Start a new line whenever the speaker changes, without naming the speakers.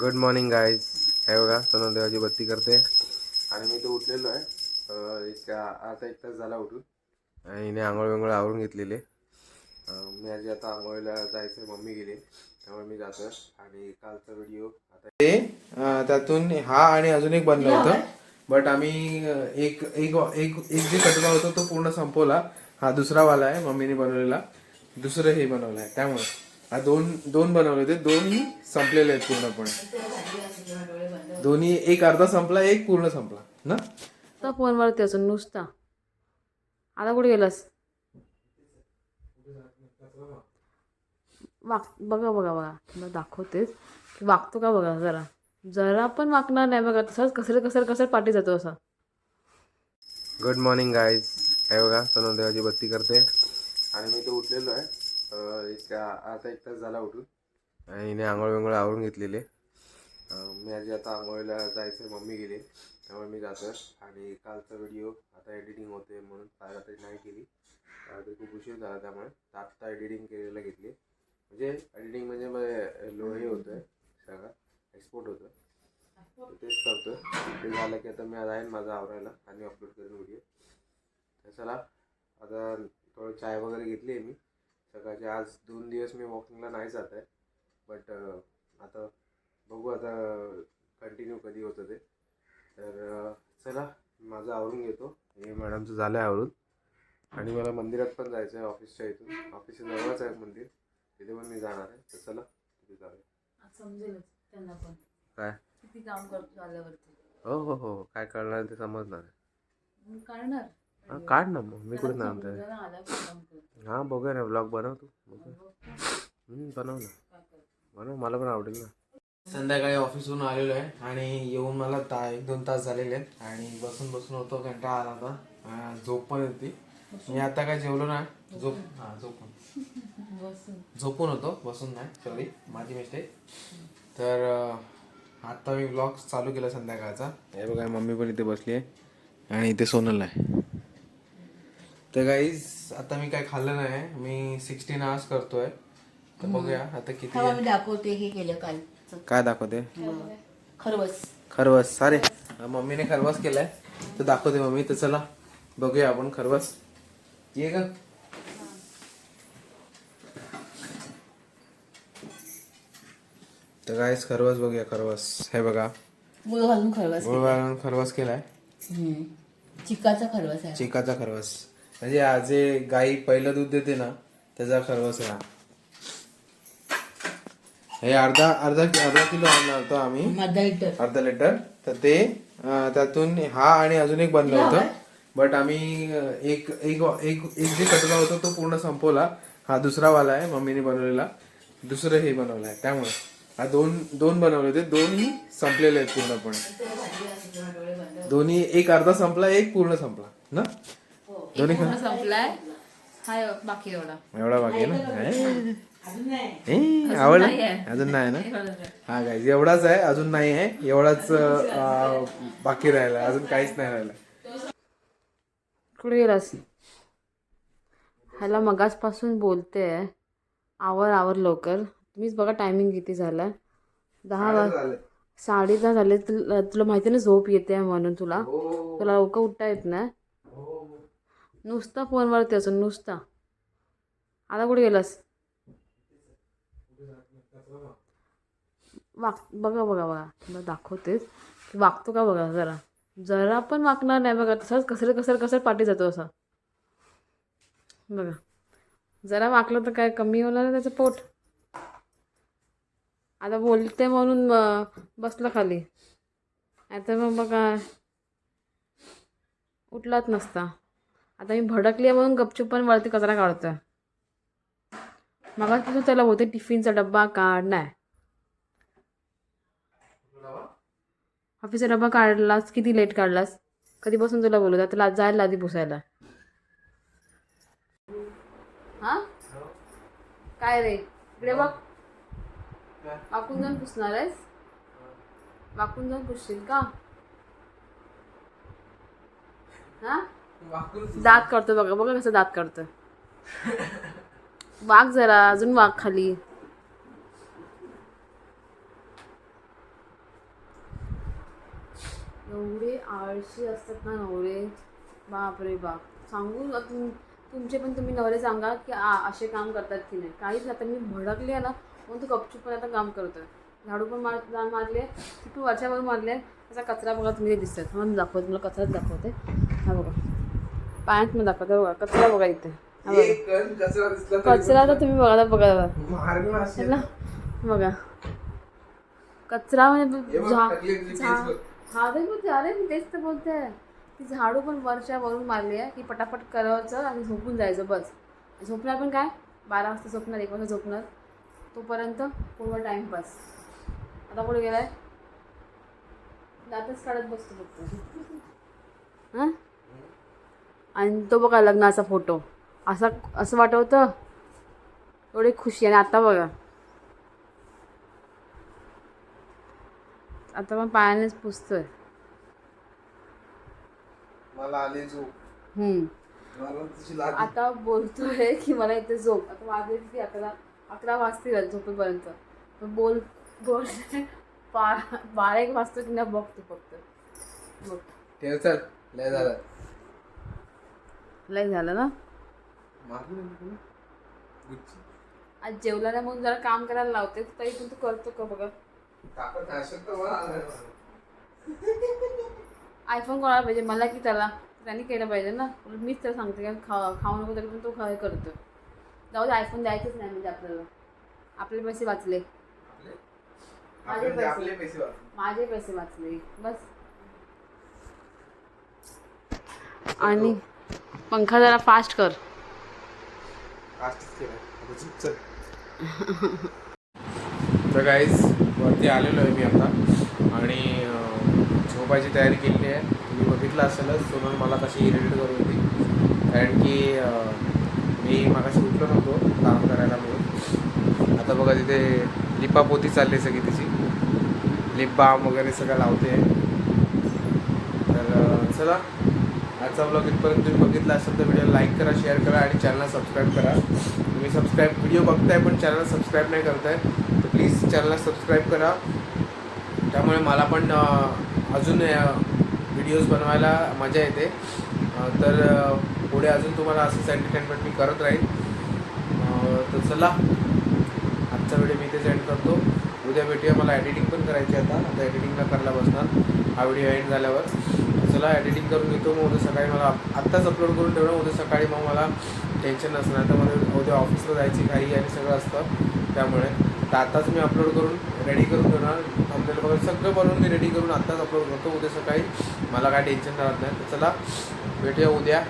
Good morning guys हे बघा सोनल देवाची बत्ती करते. आणि मी तो उठलेलो आहे. एक आता एक तास झाला उठून. आणि हिने आंघोळ विंघोळ आवरून घेतलेली. मी आजी आता आंघोळीला जायचं मम्मी गेली. त्यामुळे मी जातो आणि कालचा व्हिडिओ आता ते त्यातून हा आणि अजून एक बनलं होतं. बट आम्ही एक एक एक एक जे कटला होता तो पूर्ण संपवला. हा दुसरा वाला आहे मम्मीने बनवलेला. दुसरं हे बनवलं आहे त्यामुळे. हा दोन दोन बनवले होते दोन्ही संपलेले आहेत पूर्णपणे. दोन्ही एक अर्धा संपला एक पूर्ण संपला ना?
तर फोनवरती असून नुसता. आता कुठे गेलास? वाक बघा बघा बघा. तुला दाखवतेच की वागतो का बघा जरा. जरा पण वाकणार नाही बघा. तसाच कसर कसर कसर पाठी जातो असा.
गुड मॉर्निंग गाईज हे बघा सोनल देवाची बत्ती करते. आणि मी तो उठलेलो आहे. एक आता एक तास झाला उठून. आणि हिने आंघोळ विंघोळ आवरून घेतलेले. मी आजी आता आंघोळीला जायचं मम्मी गेली. त्यामुळे मी जातो आणि कालचा व्हिडिओ आता एडिटिंग होते म्हणून काल रात्री नाही केली रात्री खूप उशीर झाला त्यामुळे. आत्ता एडिटिंग केलेलं घेतली. म्हणजे एडिटिंग म्हणजे लो हे होतं सगळं एक्सपोर्ट होतं तेच करतो ते झालं की आता मी राहीन माझा आवरायला आणि अपलोड करेन व्हिडिओ तर चला आता थोडं चाय वगैरे घेतली आहे मी. सकाळचे आज दोन दिवस मी वॉकिंगला नाही जात आहे. बट आता बघू आता कंटिन्यू कधी होतं ते. तर चला माझं आवरून घेतो. हे मॅडमचं झालं आहे आवरून. आणि मला मंदिरात पण जायचं आहे ऑफिसच्या इथून. ऑफिसच्या जवळच आहे मंदिर. तिथे पण मी जाणार आहे. तर चला तिथे जाऊया.
समजेल त्यांना पण.
काय?
किती काम करतो आल्यावरती.
हो हो हो. काय कळणार ते समजणार आहे. हा काढ ना मग मी कुठे म्हणतोय हां बघूया ना ब्लॉग बनव तू बनव ना. बनव मला पण आवडेल ना. संध्याकाळी ऑफिसहून आलेलो आहे आणि येऊन मला ता एक दोन तास झालेले आहेत आणि बसून बसून होतो कंटाळा आला होता. झोप पण येते मी आता काय जेवलो ना झोप हां झोपून. झोपून होतो बसून नाही सॉरी माझी मिस्टेक तर अं, आता मी ब्लॉग चालू केला संध्याकाळचा. हे बघा मम्मी पण इथे बसली आहे आणि इथे सोनल आहे. तर गाईज आता मी काय खाल्लं नाही. मी सिक्स्टीन आवर्स करतोय. तर बघूया आता किती
मी दाखवते हे केलं काल.
काय दाखवते?
खरवस.
खरवस. सारे मम्मीने खरवस केलाय. तर दाखवते मम्मी. तर चला बघूया आपण खरवस. ये का तर गाईज खरवस बघूया खरवस. हे बघा.
गुळ घालून खरवस
गुळ घालून खरवस केलाय.
हम्म. चिकाचा खरवस आहे.
चिकाचा खरवस. म्हणजे आज जे गाई पहिलं दूध देते ना त्याचा खरवस हा. हे अर्धा अर्धा अर्धा किलो आणला होता आम्ही
अर्धा लिटर.
तर ते त्यातून हा आणि अजून एक बनलं होतं. बट आम्ही एक एक एक एक जे कटला होता तो पूर्ण संपवला. हा दुसरा वाला आहे मम्मीने बनवलेला. दुसरं हे बनवलं आहे. त्यामुळे हा दोन दोन बनवले होते. दोन्ही संपलेले आहेत पूर्णपणे. दोन्ही एक अर्धा संपला एक पूर्ण संपला. ना? दोन्ही खा-
संपलाय हाय बाकी एवढा
एवढा बाकी आहे ना ए, आवडला अजून नाही ना हा गाईज एवढाच आहे अजून नाही आहे एवढाच बाकी राहिला अजून काहीच नाही राहिलं
कुठे गेलास ह्याला मगासपासून बोलते आवर आवर लवकर तुम्हीच बघा टायमिंग किती झाला दहा वाज साडे दहा झाले तुला तुला माहिती ना झोप येते म्हणून तुला तुला लवकर उठता येत नाही नुसता फोनवरती असून नुसता. आता कुठे गेलास? वाक बघा बघा बघा. तुला दाखवतेच. की वागतो का बघा जरा. जरा पण वाकणार नाही बघा. तसाच कसर कसर कसर पाठी जातो असा. बघा. जरा वाकलं तर काय कमी होणार त्याचं पोट? आता बोलते म्हणून बसलं खाली. आता मग बघा. उठलाच नसता. आता मी भडकली आहे म्हणून गपचूप पण वरती कचरा काढतोय. मगाचपासून त्याला होते टिफिनचा डब्बा काढ नाही. ऑफिसचा डबा काढलास किती लेट काढलास? कधीपासून तुला बोलत आता? तुला जायला आधी पुसायला. हां? काय रे? इकडे बघ. वाकून जाऊन पुसणार आहेस? वाकून जाऊन पुसशील का? हा? दात करतो बघा बघा कसं दात करतो वाघ जरा अजून वाघ खाली. एवढे आळशी असतात ना नवरे? बापरे बाप. सांगू तुम तुमचे पण तुम्ही नवरे सांगा की असे काम करतात की नाही. काहीच नाही आता मी भडकले आहे ना म्हणून तू गपचूप पण आता काम करतोय. झाडू पण मार मारले तू वरच्यावर मारले त्याचा कचरा बघा तुम्ही दिसतात म्हणून दाखवते मला कचराच दाखवते. हा बघा. पायात मी दाखवते बघा कचरा बघा. इथे कचरा तर तुम्ही बघा बघा बघा. कचरा म्हणजे हा अरे मी तेच तर बोलते. ती झाडू पण वरच्या वरून मारली आहे की पटापट करायचं आणि झोपून जायचं बस. झोपणार पण काय? बारा वाजता झोपणार एक वाजता झोपणार. तोपर्यंत पूर्ण टाईमपास आता कुठे गेलाय? दातच काढत बसतो फक्त. हां? आणि तो बघा लग्नाचा फोटो. असा असं वाटवतं एवढी खुशी आणि आता बघा. आता पण पायानेच पुसतोय.
मला आली झोप.
आता बोलतोय की मला इथे झोप. आता वाजले किती? अकरा अकरा वाजतील झोपेपर्यंत. पण बोल बोल. बारा एक वाजतो की नाही बघतो फक्त. बघ
ठेव चल. लय झालं.
लय झालं ना. आज जेवला नाही म्हणून जरा काम करायला लावते तरी पण तू करतो का बघा?
तर.
आयफोन कोणाला पाहिजे? मला की त्याला? त्यांनी केलं पाहिजे ना? मीच त्याला सांगते की खा खाऊ नको तरी पण तो खा करतो. जाऊ दे आयफोन द्यायचंच नाही म्हणजे आपल्याला. आपले पैसे वाचले.
आपले-
माझे
आपले
पैसे.
आपले पैसे वाचले.
माझे पैसे वाचले. बस. आणि पंखा जरा फास्ट कर.
चल. तर गाईज वरती आलेलो आहे मी आता. आणि झोपायची तयारी केलेली आहे. तुम्ही बघितलं असेलच सोनून मला कशी इरिटेट करत होती. कारण की मी मागाशी उठलो नव्हतो काम करायला म्हणून. आता बघा तिथे लिपापोती चालली सगळी तिची. लिप बाम वगैरे सगळं लावते. तर चला. आजचा ब्लॉग इथपर्यंत तुम्ही बघितला असेल तर व्हिडिओ लाईक करा शेअर करा आणि चॅनलला सबस्क्राईब करा. तुम्ही सबस्क्राईब व्हिडिओ बघताय पण चॅनलला सबस्क्राईब नाही करताय तर प्लीज चॅनलला सबस्क्राईब करा. त्यामुळे मला पण अजून व्हिडिओज बनवायला मजा येते. तर पुढे अजून तुम्हाला असंच एंटरटेनमेंट मी करत राहील तर चला आजचा व्हिडिओ मी इथे एंड करतो. उद्या भेटूया मला एडिटिंग पण करायची आहे आता. आता एडिटिंगला करायला बसणार. हा व्हिडिओ एंड झाल्यावर. चला एडिटिंग करून घेतो मग उद्या सकाळी मला आत्ताच अपलोड करून ठेवणं उद्या सकाळी मग मला टेन्शन नसणार तर मला उद्या ऑफिसला जायची घाई आणि सगळं असतं. त्यामुळे तर आत्ताच मी अपलोड करून रेडी करून ठेवणार. थंबनेल वगैरे सगळं बनवून मी रेडी करून आत्ताच अपलोड करतो. उद्या सकाळी मला काय टेन्शन राहत नाही. तर चला भेटूया उद्या.